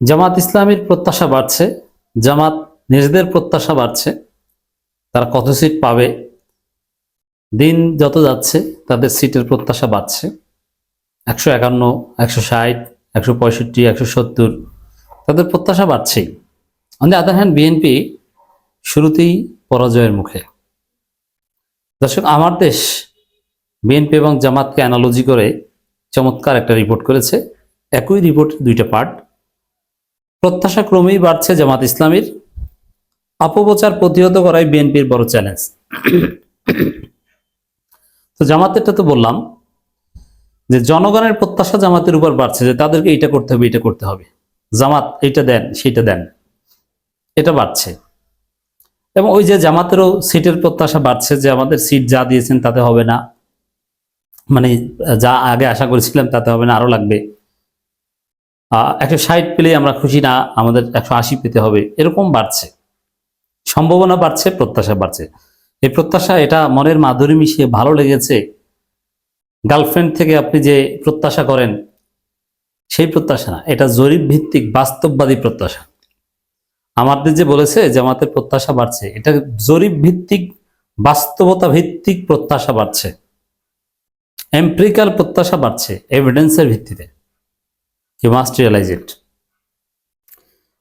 জামাত ইসলামীর প্রত্যাশা বাড়ছে, জামাত নিজেদের প্রত্যাশা বাড়ছে, তারা কত সিট পাবে, দিন যত যাচ্ছে, তাদের সিটের প্রত্যাশা বাড়ছে। একশো একান্ন, একশো ষাট, একশো পঁয়ষট্টি, একশো সত্তর, তাদের প্রত্যাশা বাড়ছেই। অন আদার হ্যান্ড বিএনপি শুরুতেই পরাজয়ের মুখে। দর্শক, আমার দেশ বিএনপি এবং জামাতকে অ্যানালজি করে চমৎকার একটা রিপোর্ট করেছে। একই রিপোর্ট দুইটা পার্ট প্রত্যাশা ক্রমেই বাড়ছে জামাত ইসলামীর অপপ্রচার প্রতিহত করাই বিএনপির বড় চ্যালেঞ্জ। তো জামাতেরটা তো বললাম যে জনগণের প্রত্যাশা জামাতের উপর বাড়ছে, যে তাদেরকে এটা করতে হবে এটা করতে হবে। জামাত এটা দেন সেটা দেন। এটা বাড়ছে। এবং ওই যে জামাতেরও সিটের প্রত্যাশা বাড়ছে যে আমাদের সিট যা দিয়েছেন তাতে হবে না। মানে যা আগে আশা করেছিলাম তাতে হবে না আরও লাগবে। একশো ষাট পেলে আমরা খুশি না, আমাদের একশো আশি পেতে হবে, এরকম বাড়ছে। সম্ভাবনা বাড়ছে, প্রত্যাশা বাড়ছে। এই প্রত্যাশা, এটা মনের মাধুরী মিশিয়ে ভালো লেগেছে। গার্লফ্রেন্ড থেকে আপনি যে প্রত্যাশা করেন, সেই প্রত্যাশা না, এটা জরিপ ভিত্তিক বাস্তববাদী প্রত্যাশা। আমাদের যে বলেছে যে আমাদের প্রত্যাশা বাড়ছে, এটা জরিপ ভিত্তিক বাস্তবতা ভিত্তিক প্রত্যাশা বাড়ছে। এমপ্রিক্যাল প্রত্যাশা বাড়ছে এভিডেন্সের ভিত্তিতে। You must realize it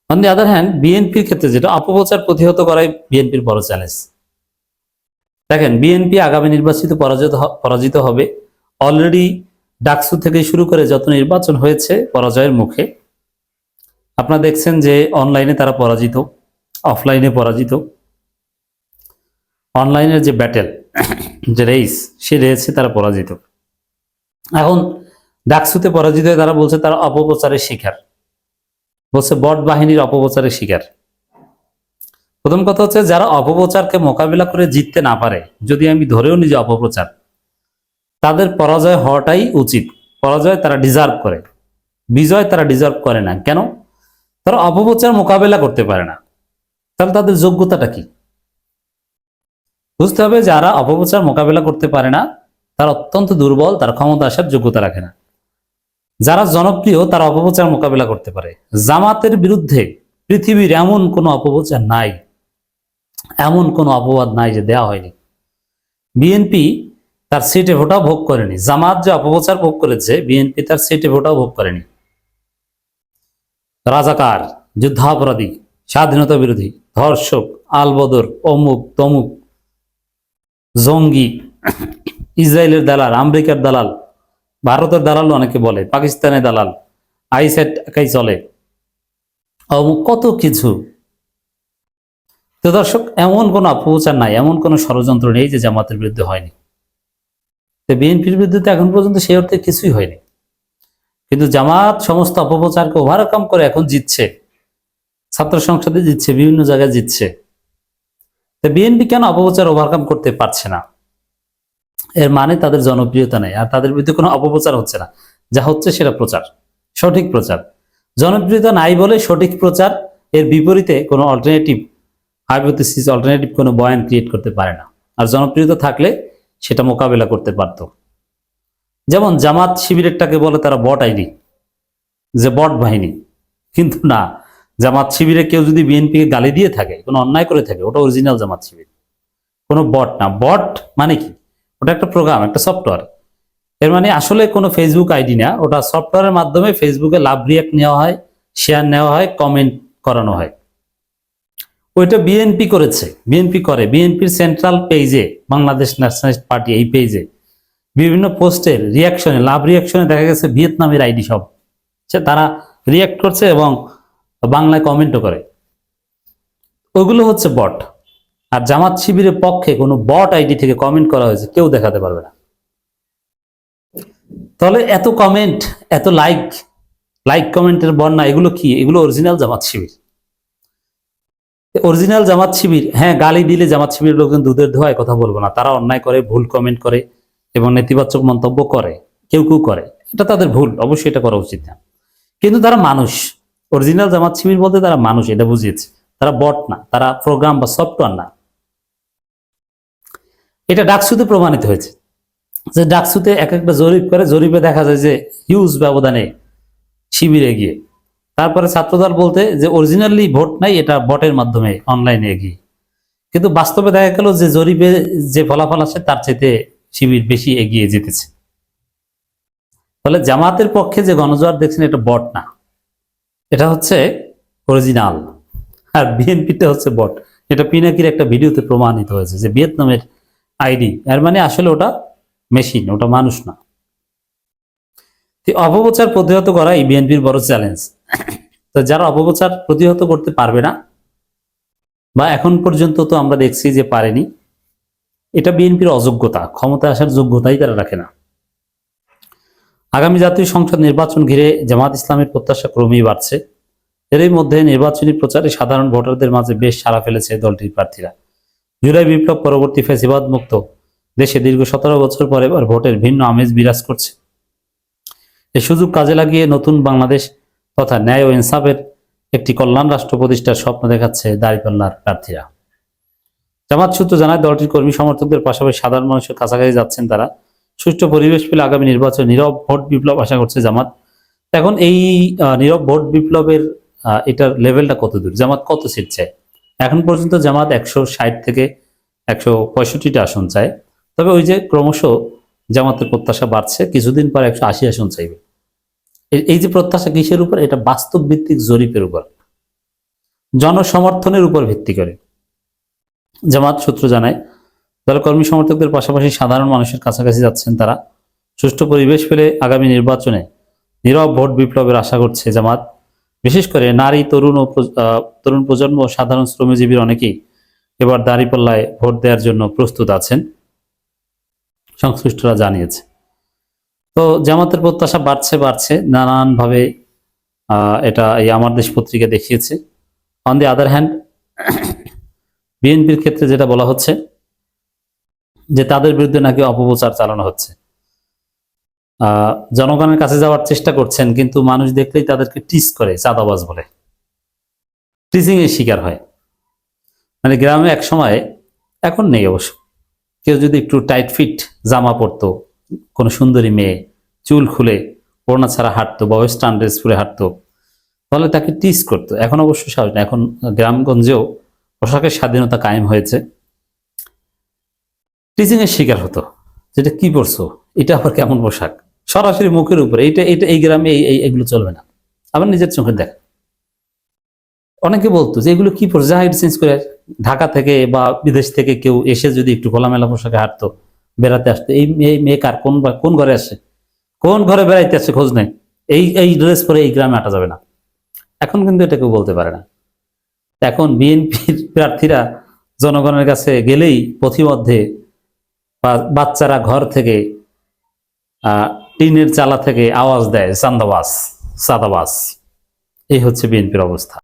on the other hand বিএনপির ক্ষেত্রে যেটা অপপ্রচার প্রতিহত করাই বিএনপির বড় চ্যালেঞ্জ দেখেন বিএনপি আগামী নির্বাচিত পরাজিত পরাজিত হবে। অলরেডি ডাকসু থেকে শুরু করে যত নির্বাচন হয়েছে পরাজয়ের মুখে, আপনারা দেখছেন যে অনলাইনে তারা পরাজিত অফলাইনে পরাজিত। অনলাইনের যে ব্যাটেল যে রেস সে রেসে তারা পরাজিত। এখন ডাকসুতে পরাজিত হয়ে তারা বলছে তারা অপপ্রচারের শিকার। বলছে, বট বাহিনীর অপপ্রচারের শিকার। প্রথম কথা হচ্ছে, যারা অপপ্রচারকে মোকাবিলা করে জিততে না পারে, যদি আমি ধরেও নিজে অপপ্রচার, তাদের পরাজয় হওয়াটাই উচিত। পরাজয় তারা ডিজার্ভ করে। বিজয় তারা ডিজার্ভ করে না। কেন? তারা অপপ্রচার মোকাবেলা করতে পারে না। তাহলে তাদের যোগ্যতাটা কি? বুঝতে হবে, যারা অপপ্রচার মোকাবেলা করতে পারে না, তারা অত্যন্ত দুর্বল, তার ক্ষমতা আসার যোগ্যতা রাখে না। যারা জনপ্রিয়, তারা অপপ্রচার মোকাবেলা করতে পারে। জামাতের বিরুদ্ধে পৃথিবীর এমন কোনো অপপ্রচার নাই, এমন কোনো অপবাদ নাই যে দেয়া হয়নি। বিএনপি তার সিটে ভোটাও ভোগ করেনি। জামাত যে অপপ্রচার ভোগ করেছে বিএনপি তার সিটে ভোটাও ভোগ করেনি। রাজাকার, যুদ্ধাপরাধী, স্বাধীনতা বিরোধী, ধর্ষক, আলবদর, অমুক, তমুক, জঙ্গি, ইসরায়েলের দালাল, আমেরিকার দালাল ভারতের দালাল অনেকে বলে, পাকিস্তানের দালাল, আইসেট একাই চলে? কত কিছু। তো দর্শক, এমন কোনো অপপ্রচার নাই, এমন কোনো ষড়যন্ত্র নেই যে জামাতের বিরুদ্ধে হয়নি। তো বিএনপির বিরুদ্ধে তো এখন পর্যন্ত সেই অর্থে কিছুই হয়নি। কিন্তু জামাত সমস্ত অপপ্রচারকে ওভারকাম করে এখন জিতছে। ছাত্র সংসদে জিতছে, বিভিন্ন জায়গায় জিতছে। তো বিএনপি কেন অপপ্রচার ওভারকাম করতে পারছে না? এর মানে তাদের জনপ্রিয়তা নেই আর তাদের বিরুদ্ধে কোনো অপপ্রচার হচ্ছে না। যা হচ্ছে সেটা প্রচার, সঠিক প্রচার। জনপ্রিয়তা নাই বলে সঠিক প্রচার এর বিপরীতে কোনো অল্টারনেটিভ হাইপোথিসিস অল্টারনেটিভ কোনো বয়ান ক্রিয়েট করতে পারে না। আর জনপ্রিয়তা থাকলে সেটা মোকাবেলা করতে পারত। যেমন জামাত শিবিরেরটাকে বলে তারা বট আইডি, যে বট বাহিনী। কিন্তু না, জামাত শিবিরে কেউ যদি বিএনপিকে গালি দিয়ে থাকে, কোনো অন্যায় করে থাকে, ওটা অরিজিনাল জামাত শিবির। কোনো বট না। বট মানে কি? ওটা একটা প্রোগ্রাম একটা সফটওয়্যার এর মানে আসলে কোনো ফেসবুক আইডি না, ওটা সফটওয়্যারের মাধ্যমে ফেসবুকে লাভ রিয়াক্ট নেওয়া হয় শেয়ার নেওয়া হয় কমেন্ট করানো হয়। ওইটা বিএনপি করেছে বিএনপি করে। বিএনপির সেন্ট্রাল পেজে বাংলাদেশ ন্যাশনালিস্ট পার্টি এই পেজে বিভিন্ন পোস্টের রিয়াকশনে লাভ রিয়াকশনে দেখা গেছে ভিয়েতনামের আইডি সব। সে তারা রিয়াক্ট করছে এবং বাংলায় কমেন্টও করে। ওইগুলো হচ্ছে বট আর জামাত শিবিরের পক্ষে কোনো বট আইডি থেকে কমেন্ট করা হয়েছে, কেউ দেখাতে পারবে না। তাহলে এত কমেন্ট এত লাইক লাইক কমেন্টের বন্যা, এগুলো কি? এগুলো অরিজিনাল জামাত শিবির। অরিজিনাল জামাত শিবির হ্যাঁ গালি দিলে জামাত শিবির লোকজন দুধের ধোয়ায় কথা বলব না। তারা অন্যায় করে, ভুল কমেন্ট করে এবং নেতিবাচক মন্তব্য করে, কেউ কেউ করে। এটা তাদের ভুল, অবশ্যই এটা করা উচিত না। কিন্তু তারা মানুষ। অরিজিনাল জামাত শিবির বলতে তারা মানুষ, এটা বুঝিয়েছে। তারা বট না, তারা প্রোগ্রাম বা সফটওয়্যার না। এটা ডাকসুতে প্রমাণিত হয়েছে। যে ডাকসুতে এক একটা জরিপ করে, জরিপে দেখা যায় যে হিউজ ব্যবধানে শিবিরে গিয়ে। তারপরে ছাত্রদল বলতে যে অরিজিনালি ভোট নাই, এটা ভোটের মাধ্যমে অনলাইনে এগিয়ে কিন্তু বাস্তবে দেখা গেল যে জরিপে যে ফলাফল আসে, তার চাইতে শিবির বেশি এগিয়ে যেতেছে। ফলে জামাতের পক্ষে যে গণজোয়ার দেখছেন, এটা বট না। এটা হচ্ছে অরিজিনাল আর বিএনপিটা হচ্ছে বট। এটা পিনাকির একটা ভিডিওতে প্রমাণিত হয়েছে যে ভিয়েতনামের আইডি। এর মানে আসলে ওটা মেশিন, ওটা মানুষ না। অপপ্রচার প্রতিহত করা এই বিএনপির বড় চ্যালেঞ্জ তো যারা অপপ্রচার প্রতিহত করতে পারবে না, বা এখন পর্যন্ত তো আমরা দেখছি যে পারেনি, এটা বিএনপির অযোগ্যতা ক্ষমতা আসার যোগ্যতাই তারা রাখে না। আগামী জাতীয় সংসদ নির্বাচন ঘিরে জামাত ইসলামের প্রত্যাশা ক্রমেই বাড়ছে। এরই মধ্যে নির্বাচনী প্রচারে সাধারণ ভোটারদের মাঝে বেশ সাড়া ফেলেছে দলটির প্রার্থীরা। জুলাই বিপ্লব পরবর্তী ফেসিবাদ মুক্ত। দেশে দীর্ঘ সতেরো বছর পর এবার ভোটের ভিন্ন আমেজ বিরাজ করছে। এই সুযোগ কাজে লাগিয়ে নতুন বাংলাদেশ তথা ন্যায় ও ইনসাফের একটি কল্যাণ রাষ্ট্র প্রতিষ্ঠার স্বপ্ন দেখাচ্ছে দাঁড়িপাল্লার প্রার্থীরা। জামাত সূত্র জানায়, দলটির কর্মী সমর্থকদের পাশাপাশি সাধারণ মানুষের কাছাকাছি যাচ্ছেন তারা। সুষ্ঠু পরিবেশ পেলে আগামী নির্বাচন নীরব ভোট বিপ্লব আশা করছে জামাত। এখন এই নীরব ভোট বিপ্লবের এটার লেভেলটা কত দূর জামাত কত সিট চায়? এখন পর্যন্ত জামাত একশো ষাট থেকে একশো পঁয়ষট্টিটা আসন চায়। তবে ওই যে ক্রমশ জামাতের প্রত্যাশা বাড়ছে, কিছুদিন পর একশো আশি আসন চাইবে। এই- যে প্রত্যাশা কিসের উপর? এটা বাস্তব ভিত্তিক জরিপের উপর। জনসমর্থনের উপর ভিত্তি করে। জামাত সূত্র জানায় দলের কর্মী সমর্থকদের পাশাপাশি সাধারণ মানুষের কাছাকাছি যাচ্ছেন তারা। সুষ্ঠু পরিবেশ পেলে আগামী নির্বাচনে নীরব ভোট বিপ্লবের আশা করছে জামাত। বিশেষ করে নারী, তরুণ ও তরুণ প্রজন্ম ও সাধারণ শ্রমজীবীর অনেকেই এবার দাঁড়িপাল্লায় ভোট দেওয়ার জন্য প্রস্তুত আছেন, সংশ্লিষ্টরা জানিয়েছে। তো জামাতের প্রত্যাশা বাড়ছে বাড়ছে, নানানভাবে এটা এই আমার দেশ পত্রিকা দেখিয়েছে। অন দি আদার হ্যান্ড বিএনপির ক্ষেত্রে যেটা বলা হচ্ছে যে তাদের বিরুদ্ধে নাকি অপপ্রচার চালানো হচ্ছে। জনগণের কাছে যাওয়ার চেষ্টা করছেন, কিন্তু মানুষ দেখলেই তাদেরকে টিস করে, চাঁদাবাজ বলে। টিচিং এর শিকার হয়। মানে গ্রামে এক সময় এখন নেই অবশ্য। কেউ যদি একটু টাইট ফিট জামা পরতো, কোনো সুন্দরী মেয়ে, চুল খুলে, ওড়না ছাড়া হাঁটতো বা ওয়েস্টার্ন ড্রেস পরে হাঁটতো, তাহলে তাকে টিস করতো। এখন অবশ্য স্বাভাবিক না। এখন গ্রামগঞ্জেও পোশাকের স্বাধীনতা কায়েম হয়েছে। টিচিং এর শিকার হতো। যেটা কি পরছো? এটা আবার কেমন পোশাক? সরাসরি মুখের উপরে, এটা এটা এই গ্রামে এই এগুলো চলবে না। আবার নিজের চোখে দেখ। অনেকে বলতো যে এগুলো কি পরছে যা চেঞ্জ করে ঢাকা থেকে বা বিদেশ থেকে কেউ এসে যদি একটু খোলামেলা পোশাকে হাঁটতো, বেড়াতে আসতো, এই মেয়ে মেয়ে কার, কোন কোন ঘরে আসে? কোন ঘরে বেড়াইতে আসে খোঁজ নেই এই এই ড্রেস পরে এই গ্রামে আটা যাবে না। এখন কিন্তু এটা কেউ বলতে পারে না। এখন বিএনপির প্রার্থীরা জনগণের কাছে গেলেই পথিমধ্যে বাচ্চারা ঘর থেকে টিনের চালা থেকে আওয়াজ দেয় চান্দাবাস সাদাবাস এই হচ্ছে বিএনপির অবস্থা।